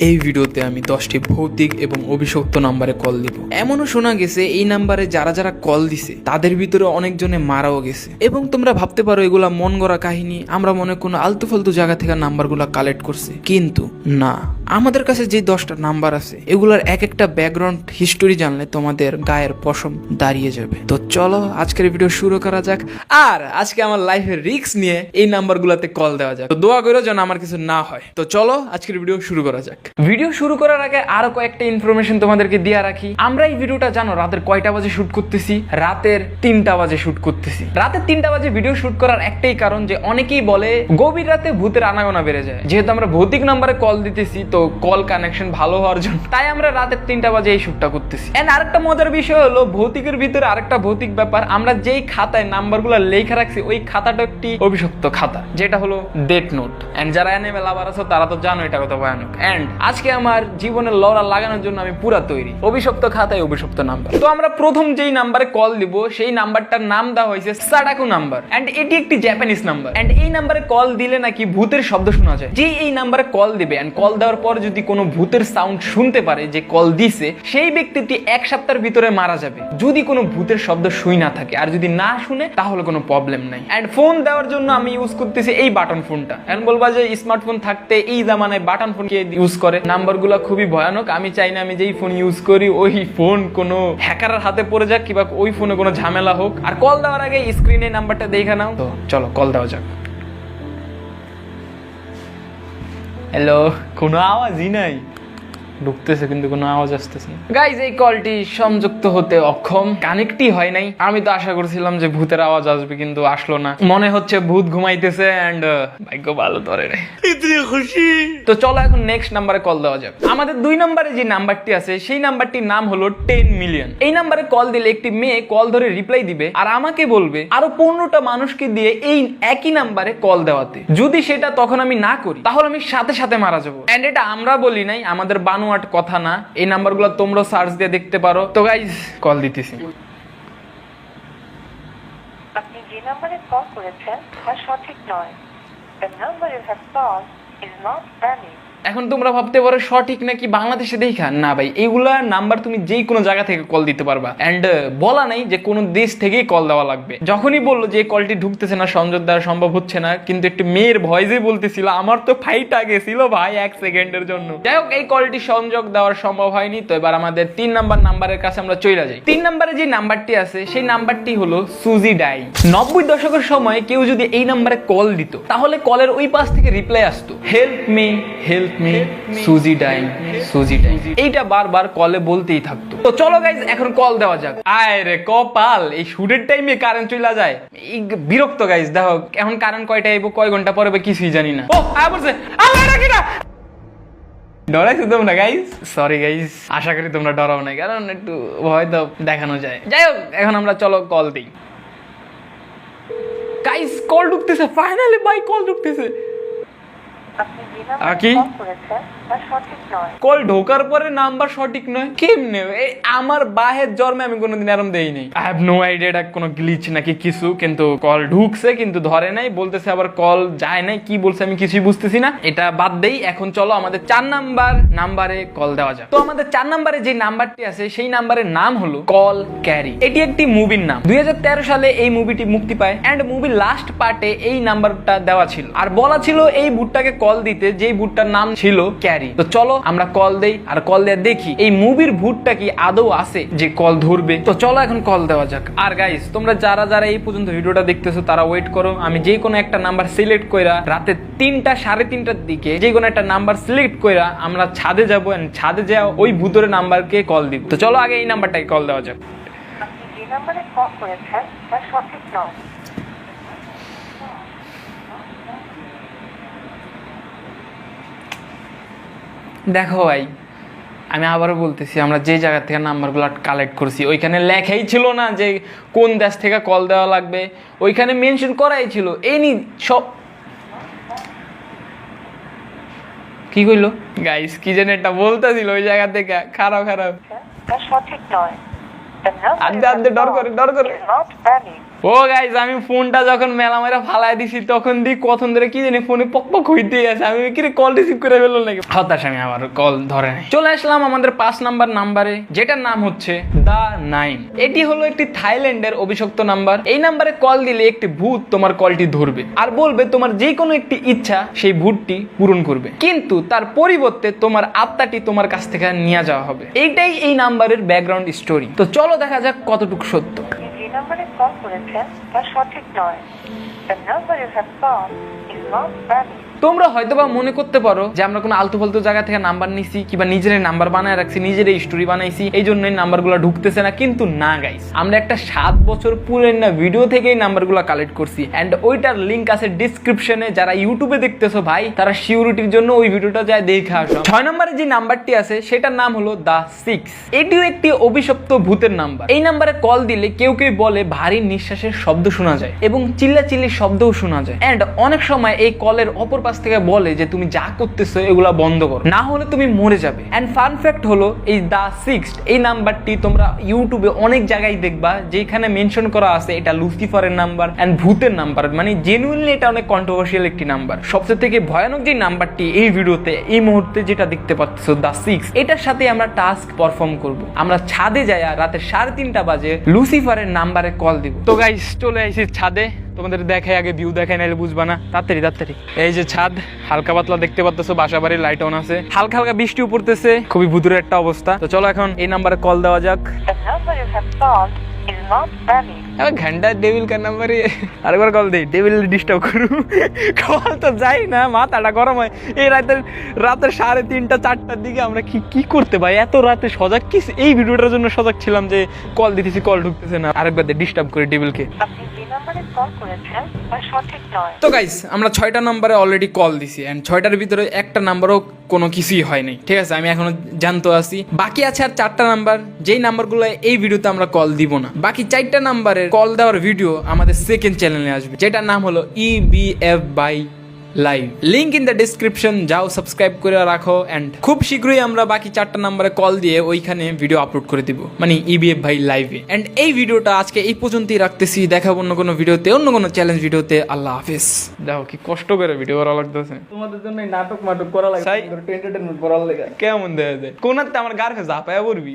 এই ভিডিওতে আমি দশটি ভৌতিক এবং অভিশপ্ত নাম্বারে কল দিব। এমনও শোনা গেছে, এই নাম্বারে যারা যারা কল দিছে, তাদের ভিতরে অনেকজনে মারাও গেছে। এবং তোমরা ভাবতে পারো, এগুলা মন গড়া কাহিনী। আমরা মনে কোনো আলতু ফালতু জায়গা থেকে নাম্বারগুলা কালেক্ট করছে। কিন্তু না। আমাদের কাছে যে দশটা নাম্বার আছে, এগুলার এক একটা ব্যাকগ্রাউন্ড হিস্টোরি জানলে তোমাদের গায়ের পশম দাঁড়িয়ে যাবে। তো চলো, আজকের ভিডিও শুরু করা যাক। আর আজকে আমার লাইফের রিস্ক নিয়ে এই নাম্বারগুলোতে কল দেওয়া যাক। তো দোয়া করো যেন আমার কিছু না হয়। তো চলো, আজকের ভিডিও শুরু করা যাক। ভিডিও শুরু করার আগে আরও কয়েকটা ইনফরমেশন তোমাদেরকে দিয়ে রাখি। আমরা এই ভিডিওটা জানো, রাতের কয়টা বাজে শুট করতেছি? রাতের তিনটা বাজে শুট করতেছি। রাতের তিনটা বাজে ভিডিও শুট করার একটাই কারণ যে অনেকেই বলে, গভীর রাতে ভূতের আনাগোনা বেড়ে যায়। যেহেতু আমরা ভৌতিক নাম্বারে কল দিতেছি, তো কল কানেকশন ভালো হওয়ার জন্য। তাই আমরা রাতের তিনটা বাজে এই শুটটা করতেছি। এন্ড আরেকটা মজার বিষয় হলো, ভৌতিকের ভিতরে আরেকটা ভৌতিক ব্যাপার। আমরা যেই খাতায় নাম্বারগুলো লেখা রাখছি, ওই খাতাটা একটি অভিশপ্ত খাতা, যেটা হলো ডেট নোট এন্ড যারা এনএমএল আবার আছো, তারা তো জানো এটা কত ভয়ানক। এন্ড আজকে আমার জীবনের লড়া লাগানোর জন্য আমি পুরা তৈরি। অভিশপ্ত খাতায় অভিশপ্ত নাম্বার তো আমরা প্রথম যেই নাম্বারে কল দিব, সেই নাম্বারটার নাম দেওয়া হয়েছে সাডাকু নাম্বার এন্ড এটি একটি জাপানিজ নাম্বার এন্ড এই নাম্বারে কল দিলে নাকি ভূতের শব্দ শোনা যায়। যে এই নাম্বারে কল দিবে এন্ড কল দেওয়ার পর যদি কোনো ভূতের সাউন্ড শুনতে পারে যে কল দিছে, সেই ব্যক্তিটি এক সপ্তাহের ভিতরে মারা যাবে। যদি কোনো ভূতের শব্দ শুই না থাকে, আর যদি না শুনে, তাহলে কোনো প্রবলেম নাই। এন্ড ফোন দেওয়ার জন্য আমি ইউজ করতেছি এই বাটন ফোনটা এখন বলবা যে স্মার্টফোন থাকতে এই জামানায় বাটন ফোন কে ইউজ করে? নাম্বারগুলো খুবই ভয়ানক। আমি চাই না আমি যেই ফোন ইউজ করি, ওই ফোন কোনো হ্যাকারের হাতে পড়ে যাক, কিংবা ওই ফোনে কোনো ঝামেলা হোক। আর কল দেওয়ার আগে স্ক্রিনে নাম্বারটা দেখে নাও। তো চলো কল দেওয়া যাক। হ্যালো কোনো আওয়াজই নাই ঢুকতেছে কিন্তু কোনো আওয়াজ আসতেছে না। গাইজ এই কলটি সংযুক্ত হতে অক্ষম। কানেক্টই হয় নাই। আমি তো আশা করছিলাম যে ভূতের আওয়াজ আসবে কিন্তু আসলো না। মনে হচ্ছে ভূত ঘুমাইতেছে এন্ড ভাগ্য ভালো ধরে রে খুশি। তো চলো এখন নেক্সট নাম্বারে কল দেওয়া যাক। আমাদের দুই নম্বরে যে নাম্বারটি আছে সেই নাম্বারটির নাম হলো টেন মিলিয়ন এই নাম্বারে কল দিলে একটি মেয়ে কল ধরে রিপ্লাই দিবে আর আমাকে বলবে আরও পনেরোটা মানুষকে দিয়ে এই একই নাম্বারে কল দেওয়াতে। যদি সেটা তখন আমি না করি তাহলে আমি সাথে সাথে মারা যাব। এন্ড এটা আমরা বলি নাই আমাদের বানোয়াট কথা না, এই নাম্বারগুলো তোমরা সার্চ দিয়ে দেখতে পারো। তো গাইজ কল দিতেছি। আপনি যে নাম্বারে কল করেছেন, তা সঠিক নয়। The number you have called is not valid. এখন তোমরা ভাবতে পারো সঠিক নাকি বাংলাদেশে দেখা? না ভাই, এইগুলা নাম্বার তুমি যেই কোনো জায়গা থেকে কল দিতে পারবা। অ্যান্ড বলা নাই যে কোনো দেশ থেকেই কল দেওয়া লাগবে। যখনই বলল যে কলটি ঢুকতেছে না, সংযোগ দেওয়া সম্ভব হচ্ছে না, কিন্তু একটি মেয়ের ভয়েসে বলতেছিল, আমার তো ফাইটা গেছিল ভাই এক সেকেন্ডের জন্য। যাই হোক, এই কলটি সংযোগ দেওয়ার সম্ভব হয়নি, তো এবার আমাদের তিন নাম্বার নাম্বারের কাছে আমরা চলে যাই। তিন নাম্বারে যে নাম্বারটি আছে, সেই নাম্বারটি হলো সুজি ডাই নব্বই দশকের সময় কেউ যদি এই নাম্বারে কল দিত, তাহলে কলের ওই পাশ থেকে রিপ্লাই আসতো। Help me help Suzy dying Suzy dying এইটা বারবার কলে বলতেই থাকতো। তো চলো গাইজ এখন কল দেওয়া যাক। আয় রে কপাল, এই শুটের টাইমে কারেন্ট চলে যায়। বিরক্ত গাইজ দেখো, এখন কারেন্ট কয়টা আইবো, কয় ঘণ্টা পরে কিছুই জানি না। ও বলছে ডরাইছো তোমরা গাইস সরি গাইস আশা করি তোমরা ডরাও না কারণ একটু ভয় তো দেখানো যায়। যাই হোক, এখন আমরা চলো কল দিই। গাইস কল ঢুকতেছে ফাইনালি বাই কল ঢুকতেছে। আকি? কল ঢোকার পরে নাম্বার সঠিক নয়? কেমনে? এই আমার বাহের জন্মে আমি কোনোদিন এরম দেই নাই। আই হ্যাভ নো আইডিয়া এটা কোনো গ্লিচ নাকি কিছু কিন্তু কল ঢুকছে কিন্তু ধরে নাই বলতেছে আবার কল যায় নাই কি বলছে আমি কিছুই বুঝতেছি না। এটা বাদ দেই এখন চলো আমাদের চার নাম্বার নাম্বারে কল দেওয়া যাক। তো আমাদের চার নাম্বারে যে নাম্বারটি আছে সেই নাম্বারের নাম হলো কল ক্যারি। এটি একটি মুভির নাম। দুই হাজার তেরো সালে এই মুভিটি মুক্তি পায় এন্ড মুভির লাস্ট পার্টে এই নাম্বারটা দেওয়া ছিল। আর বলা ছিল এই বুটটাকে কল দিতে যেই বুটটার নাম ছিল ক্যারি। তো চলো আমরা কল দেই, আর কল দিয়ে দেখি, এই মুভির ভূতটা কি আদৌ আছে যে কল ধরবে? তো চলো এখন কল দেওয়া যাক। আর গাইস তোমরা যারা যারা এই পর্যন্ত ভিডিওটা দেখতেছো, তারা ওয়েট করো, আমি যে কোনো একটা নাম্বার সিলেক্ট কইরা রাতে তিনটা, সাড়ে তিনটার দিকে যে কোনো একটা নাম্বার সিলেক্ট কইরা আমরা ছাদে যাব ছাদে যাওয়া ওই ভূতের নাম্বারকে কল দিব। তো চলো আগে এই নাম্বারটাকে কল দেওয়া যাক। যে নাম্বারে কল করেছেন সঠিক নয় দেখো ভাই আমি আবারও বলতেছি আমরা যে জায়গা থেকে নাম্বারগুলো কালেক্ট করছি ওইখানে লেখাই ছিল না যে কোন দেশ থেকে কল দেওয়া লাগবে ওইখানে মেনশন করাই ছিল এনি সব কি কইলো? গাইস কি যেন এটা বলতেছিল ওই জায়গা থেকে খারাপ খারাপ। সঠিক নয়। আদ্দে have ডর করে, ডর করে। ও গাইজ আমি ফোনটা যখন মেলা মেরা ফালাই দিছি, তখন দি কখন ধরে কি জানি ফোনে পক পক হইতে আছে আমি কি কল রিসিভ করে ফেললাম নাকি? হতাশ আমি আমার কল ধরে নাই। চলে আসলাম আমাদের পাঁচ নাম্বার নাম্বারে, যেটার নাম হচ্ছে দা নাইন। এটি হলো একটি থাইল্যান্ডের অভিশপ্ত নাম্বার। এই নাম্বারে কল দিলে একটি ভূত তোমার কলটি ধরবে আর বলবে তোমার যে কোনো একটি ইচ্ছা, সেই ভূতটি পূরণ করবে। কিন্তু তার পরিবর্তে তোমার আত্মাটি তোমার কাছ থেকে নিয়ে যাওয়া হবে। এইটাই এই নাম্বারের ব্যাকগ্রাউন্ড স্টোরি তো চলো দেখা যাক কতটুকু সত্য। যে নাম্বারে কল করেছেন, তা সঠিক নয়। The number you have call is not valid তোমরা হয়তো বা মনে করতে পারো যে আমরা কোনো আলতু ফালতু জায়গা থেকে নাম্বার নিছি কিংবা নিজেরাই নাম্বার বানায় রাখছি, নিজেরাই স্টোরি বানাইছি এই জন্যই নাম্বারগুলো ঢুকতেছে না। কিন্তু না গাইস আমরা একটা সাত বছর পুরনো ভিডিও থেকেই নাম্বারগুলো কালেক্ট করছি। এন্ড ওইটার লিংক আছে ডিসক্রিপশনে যারা ইউটিউবে দেখতেছো ভাই, তারা সিউরিটির জন্য ওই ভিডিওটা যায় দেখে আসো। ছয় নম্বরে যে নাম্বারটি আছে, সেটার নাম হলো দা সিক্স এটিও একটি অভিশপ্ত ভূতের নাম্বার। এই নাম্বারে কল দিলে কেউ কেউ বলে ভারী নিঃশ্বাসের শব্দ শোনা যায় এবং চিল্লা চিল্লির শব্দও শোনা যায়। এন্ড অনেক সময় এই কলের অপর পাশ থেকে বলে যে তুমি যা করতেছো এগুলা বন্ধ করো। না হলে তুমি মরে যাবে। এন্ড ফান ফ্যাক্ট হলো, এই দা সিক্স এই নাম্বারটি তোমরা ইউটিউবে অনেক জায়গায় দেখবা, যেখানে মেনশন করা আছে এটা লুসিফারের নাম্বার অ্যান্ড ভূতের নাম্বার। মানে জেনুইনলি এটা অনেক কন্ট্রোভার্সিয়াল একটি নাম্বার। সবচেয়ে থেকে ভয়ানক যে নাম্বারটি এই ভিডিওতে, এই মুহূর্তে যেটা দেখতে পাচ্ছ দা সিক্স এটার সাথে আমরা টাস্ক পারফর্ম করব। আমরা ছাদে যাই আর রাতে সাড়ে তিনটা বাজে লুসিফারের নাম্বারে কল দিব। তো গাইস চলে আসি ছাদে। তোমাদের দেখে আগে ভিউ দেখাই নাইলে বুঝবা না। তাড়াতাড়ি তাড়াতাড়ি। এই যে ছাদ হালকা পাতলা দেখতে পাচ্ছ বাসা বাড়ির লাইট অন আছে। হালকা হালকা বৃষ্টিও পড়তেছে খুবই ভুতুরের একটা অবস্থা। তো চলো এখন এই নাম্বারে কল দেওয়া যাক। ঘণ্টা ডেভিল কার নাম্বারে আরেকবার কল দিই ডেভিল ডিস্টার্ব করু। কল তো যাই না মাথাটা গরম হয়। এই রাতের রাতের সাড়ে তিনটা চারটার দিকে আমরা কি কি করতে পাই এত রাতে সজাগ কি? এই ভিডিওটার জন্য সজাগ ছিলাম যে কল দিতেছি কল ঢুকতেছে না। আরেকবার ডিস্টার্ব করে ডেভিলকে তা গাইস আমরা ছয়টা নাম্বারে অলরেডি কল দিছি এন্ড ছয়টার ভিতরে একটা নাম্বারও কোনো কিছুই হয়নি। ঠিক আছে, আমি এখনও জানতে আছি। বাকি আছে আর চারটা নাম্বার, যেই নাম্বারগুলো এই ভিডিওতে আমরা কল দিব না। বাকি চারটা নাম্বারের কল দেওয়ার ভিডিও আমাদের সেকেন্ড চ্যানেলে আসবে, যেটার নাম হলো E B F by live link in the description যাও সাবস্ক্রাইব করে রাখো অ্যান্ড খুব শীঘ্রই আমরা বাকি চারটা নাম্বারে কল দিয়ে ওইখানে ভিডিও আপলোড করে দিব। মানে ইবিএফ ভাই লাইভে অ্যান্ড এই ভিডিওটা আজকে এই পর্যন্তই রাখতেছি। দেখাবো অন্য কোনো ভিডিওতে অন্য কোনো চ্যালেঞ্জ ভিডিওতে আল্লাহ হাফিজ। দেখো কি কষ্ট করে ভিডিও করা লাগতেছে। তোমাদের জন্য নাটক মাটক করা লাগে এন্টারটেনমেন্ট করার লাগে। কেমন দেয়া যায়? কোনাতে আমার গার ফে ঝাপায়া পড়বি।